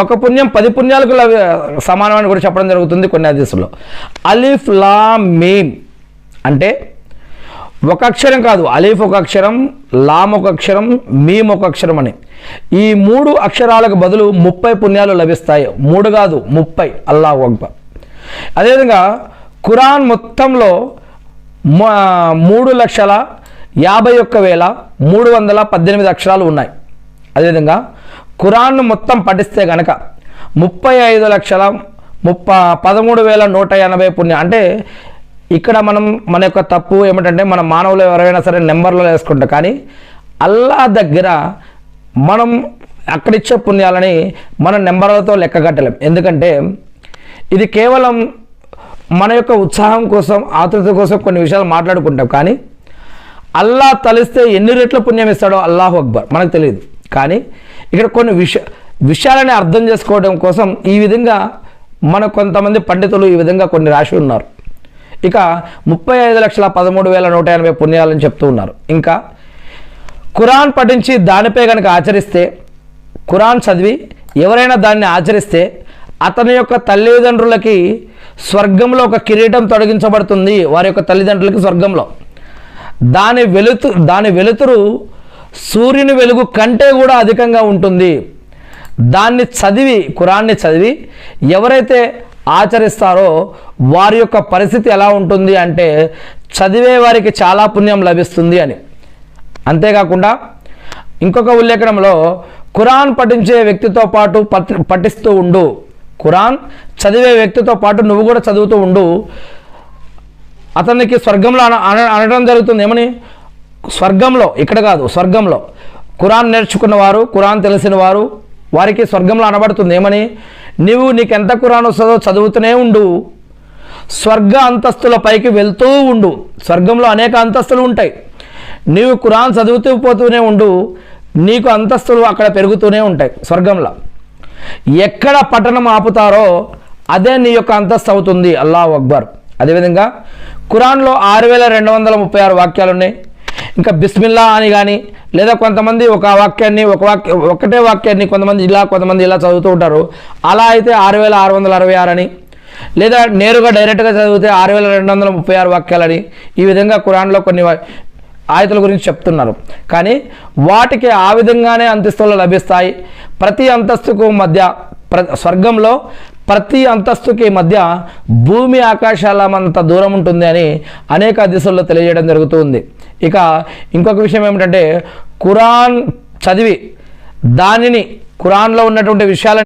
ఒక పుణ్యం పది పుణ్యాలకు లభి- సమానమని కూడా చెప్పడం జరుగుతుంది కొన్ని హదీసుల్లో. అలీఫ్ లా మీమ్ అంటే ఒక అక్షరం కాదు అలీఫ్ ఒక అక్షరం లామ్ ఒక అక్షరం మీమ్ ఒక అక్షరం అని. ఈ మూడు అక్షరాలకు బదులు ముప్పై పుణ్యాలు లభిస్తాయి. మూడు కాదు ముప్పై. అల్లాహ్ అక్బర్. అదేవిధంగా ఖురాన్ మొత్తంలో మూడు లక్షల యాభై ఒక్క వేల మూడు వందల పద్దెనిమిది అక్షరాలు ఉన్నాయి. అదేవిధంగా ఖురాన్ను మొత్తం పఠిస్తే గనక ముప్పై ఐదు లక్షల ముప్పై పదమూడు వేల నూట ఎనభై పుణ్యం అంటే ఇక్కడ మనం మన యొక్క తప్పు ఏమిటంటే మన మానవులు ఎవరైనా సరే నెంబర్లో వేసుకుంటాం కానీ అల్లా దగ్గర మనం అక్కడిచ్చే పుణ్యాలని మన నెంబర్లతో లెక్క కట్టలేం. ఎందుకంటే ఇది కేవలం మన యొక్క ఉత్సాహం కోసం ఆతృత కోసం కొన్ని విషయాలు మాట్లాడుకుంటాం. కానీ అల్లా తలిస్తే ఎన్ని రెట్ల పుణ్యం ఇస్తాడో అల్లాహు అక్బర్. మనకు తెలియదు కానీ ఇక్కడ కొన్ని విష విషయాలని అర్థం చేసుకోవడం కోసం ఈ విధంగా మన కొంతమంది పండితులు ఈ విధంగా కొన్ని రాసి ఉన్నారు. ఇక ముప్పై ఐదు లక్షల పదమూడు వేల నూట ఎనభై పుణ్యాలని చెప్తూ ఉన్నారు. ఇంకా ఖురాన్ పఠించి దానిపై కనుక ఆచరిస్తే ఖురాన్ చదివి ఎవరైనా దాన్ని ఆచరిస్తే అతని యొక్క తల్లిదండ్రులకి స్వర్గంలో ఒక కిరీటం తొలగించబడుతుంది వారి యొక్క తల్లిదండ్రులకి స్వర్గంలో. దాని వెలుతు దాని వెలుతురు సూర్యుని వెలుగు కంటే కూడా అధికంగా ఉంటుంది. దాన్ని చదివి ఖురాన్ని చదివి ఎవరైతే ఆచరిస్తారో వారి యొక్క పరిస్థితి ఎలా ఉంటుంది అంటే చదివే వారికి చాలా పుణ్యం లభిస్తుంది అని. అంతేకాకుండా ఇంకొక ఉల్లేఖనంలో ఖురాన్ పఠించే వ్యక్తితో పాటు పఠిస్తూ ఉండు. ఖురాన్ చదివే వ్యక్తితో పాటు నువ్వు కూడా చదువుతూ ఉండు. అతనికి స్వర్గంలో అన అన- అనడం జరుగుతుంది. ఏమని? స్వర్గంలో ఇక్కడ కాదు స్వర్గంలో. ఖురాన్ నేర్చుకున్న వారు ఖురాన్ తెలిసిన వారు వారికి స్వర్గంలో అనబడుతుంది. ఏమని? నీవు నీకు ఎంత ఖురాన్ వస్తుందో చదువుతూనే ఉండు. స్వర్గ అంతస్తుల పైకి వెళ్తూ ఉండు. స్వర్గంలో అనేక అంతస్తులు ఉంటాయి. నీవు ఖురాన్ చదువుతూ పోతూనే ఉండు. నీకు అంతస్తులు అక్కడ పెరుగుతూనే ఉంటాయి స్వర్గంలో. ఎక్కడ పట్టణం ఆపుతారో అదే నీ యొక్క అంతస్తు అవుతుంది. అల్లాహ్ అక్బర్. అదేవిధంగా ఖురాన్లో ఆరు వేల రెండు వందల ముప్పై ఆరు వాక్యాలు ఉన్నాయి ఇంకా బిస్మిల్లా అని కానీ లేదా కొంతమంది ఒక వాక్యాన్ని ఒక వాక్య ఒకటే వాక్యాన్ని కొంతమంది ఇలా కొంతమంది ఇలా చదువుతూ ఉంటారు. అలా అయితే ఆరు వేల ఆరు వందల అరవై ఆరు అని లేదా నేరుగా డైరెక్ట్గా చదివితే ఆరు వేల రెండు వందల ముప్పై ఆరు వాక్యాలని ఈ విధంగా కురాన్లో కొన్ని ఆయతల గురించి చెప్తున్నారు. కానీ వాటికి ఆ విధంగానే అంతస్తులు లభిస్తాయి. ప్రతి అంతస్తుకు మధ్య ప్ర స్వర్గంలో ప్రతి అంతస్తుకి మధ్య భూమి ఆకాశాల అంత దూరం ఉంటుంది అని అనేక దిశల్లో తెలియజేయడం జరుగుతుంది ఇక ఇంకొక విషయం ఏమిటంటే ఖురాన్ చదివి దానిని ఖురాన్లో ఉన్నటువంటి విషయాలను